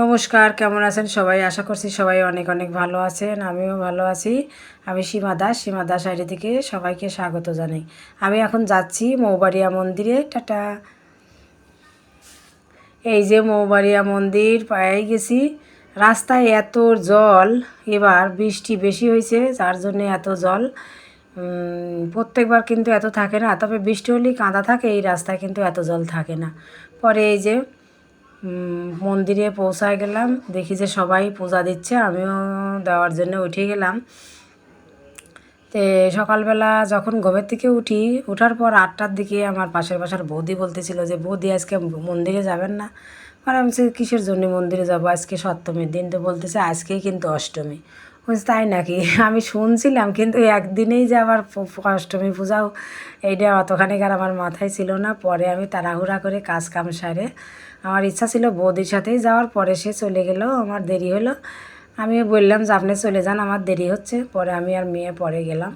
নমস্কার, কেমন আছেন সবাই? আশা করছি সবাই অনেক অনেক ভালো আছেন, আমিও ভালো আছি। আমি সীমা দাস সীমা দাস আইডি থেকে সবাইকে স্বাগত জানাই। আমি এখন যাচ্ছি মৌবাড়িয়া মন্দিরে, টাটা। এই যে মৌবাড়িয়া মন্দির পায়ে গেছি। রাস্তায় এত জল, এবার বৃষ্টি বেশি হয়েছে, যার জন্য এত জল। প্রত্যেকবার কিন্তু এত থাকে না, তবে বৃষ্টি হলেই কাঁদা থাকে, এই রাস্তায় কিন্তু এত জল থাকে না। পরে এই যে মন্দিরে পৌঁছায় গেলাম দেখি যে সবাই পূজা দিচ্ছে আমিও দেওয়ার জন্য উঠে গেলাম। তে সকালবেলা যখন ঘুমের থেকে উঠি ওঠার পর আটটার দিকে আমার পাশের বাসার বৌদি বলতেছিল যে বৌদি আজকে মন্দিরে যাবেন না? আর আমি বলছি, কিসের জন্য মন্দিরে যাব? আজকে সপ্তমীর দিন। তো বলতেছে আজকেই কিন্তু অষ্টমী। তাই নাকি? আমি শুনছিলাম কিন্তু একদিনেই যে প- অষ্টমী পূজাও এইটা অতখানি আর আমার মাথায় ছিল না। পরে আমি তাড়াহুড়া করে কাজ কাম সারে আমার ইচ্ছা ছিল বৌদির সাথেই যাওয়ার। পরে সে চলে গেল আমার দেরি হলো। আমি বললাম যে, আপনি চলে যান, আমার দেরি হচ্ছে। পরে আমি আর মেয়ে পরে গেলাম।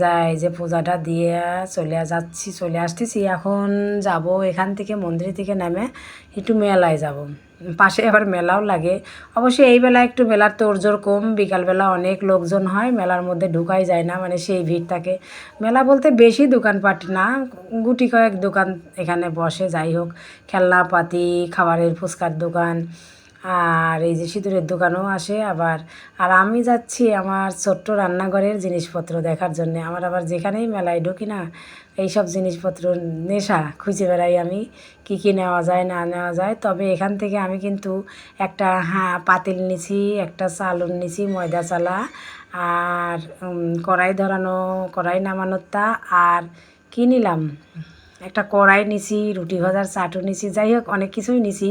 যাই যে পূজাটা দিয়ে চলে যাচ্ছি, চলে আসতেছি। এখন যাব এখান থেকে মন্দির থেকে নেমে একটু মেলায় যাব। পাশে আবার মেলাও লাগে। অবশ্যই এই বেলা একটু মেলার তোড়জোড় কম। বিকালবেলা অনেক লোকজন হয়, মেলার মধ্যে ঢুকাই যায় না মানে সেই ভিড় থাকে। মেলা বলতে বেশি দোকানপাট না, গুটি কয়েক দোকান এখানে বসে। যাই হোক, খেলনাপাতি, খাবারের ফুচকার দোকান আর এই যে সিঁদুরের দোকানও আসে আবার। আর আমি যাচ্ছি আমার ছোট্ট রান্নাঘরের জিনিসপত্র দেখার জন্য। আমার আবার যেখানেই মেলায় ঢুকি না, এইসব জিনিসপত্র নেশা খুঁজে বেড়াই আমি, কী কী নেওয়া যায়, না নেওয়া যায়। তবে এখান থেকে আমি কিন্তু একটা হ্যাঁ পাতিল নিছি, একটা চালন নিছি, ময়দা চালা, আর কড়াই ধরানো, কড়াই নামানোর তা, আর কী নিলাম? একটা কড়াই নিছি, রুটি ভাজার চাটু নিছি, যাই হোক, অনেক কিছুই নিছি।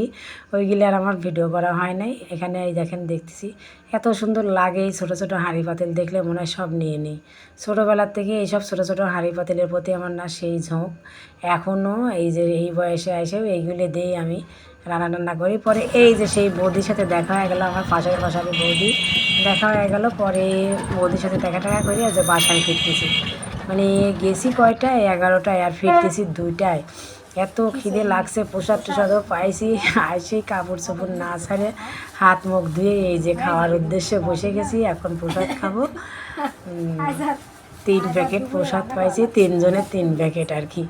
ওইগুলি আর আমার ভিডিও করা হয় নাই। এখানে এই দেখেন দেখতেছি, এত সুন্দর লাগে এই ছোটো ছোটো হাঁড়ি পাতিল দেখলে মনে হয় সব নিয়ে নিই। ছোটোবেলার থেকে এইসব ছোটো ছোটো হাঁড়ি পাতিলের প্রতি আমার না সেই ঝোঁক। এখনও এই যে এই বয়সে এসেও এইগুলি দিয়েই আমি, রান্না টান্না করি। পরে এই যে সেই বৌদির সাথে দেখা হয়ে গেলো, আমার পাশের পাশারি বৌদি। দেখা হয়ে গেল, পরে বৌদির সাথে দেখা টাকা করি আর যে বাসায় ফিরতেছি। মানে গেছি কয়টায়? এগারোটায় আর ফিরতেছি দুইটায়। এত খিদে লাগছে, প্রসাদ টুসাদও পাইছি। আর সেই কাপড় চোপড় না ছাড়ে হাত মুখ ধুয়ে এই যে খাওয়ার উদ্দেশ্যে বসে গেছি, এখন প্রসাদ খাব। তিন প্যাকেট প্রসাদ পাইছি তিনজনের তিন প্যাকেট আর কি।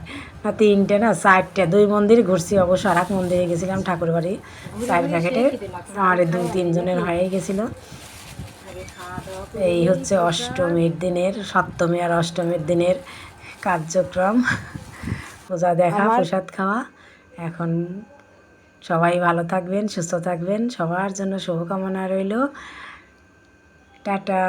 না, তিনটে না, চারটে। দুই মন্দির ঘুরছি অবশ্য আর এক মন্দিরে গেছিলাম ঠাকুরবাড়ি। চার প্যাকেটে, আর দুই তিনজনের হয়ে গেছিল। এই হচ্ছে অষ্টমীর দিনের সপ্তমী আর অষ্টমীর দিনের কার্যক্রম। পূজা দেখা প্রসাদ খাওয়া। এখন সবাই ভালো থাকবেন সুস্থ থাকবেন। সবার জন্য শুভকামনা রইল। টাটা।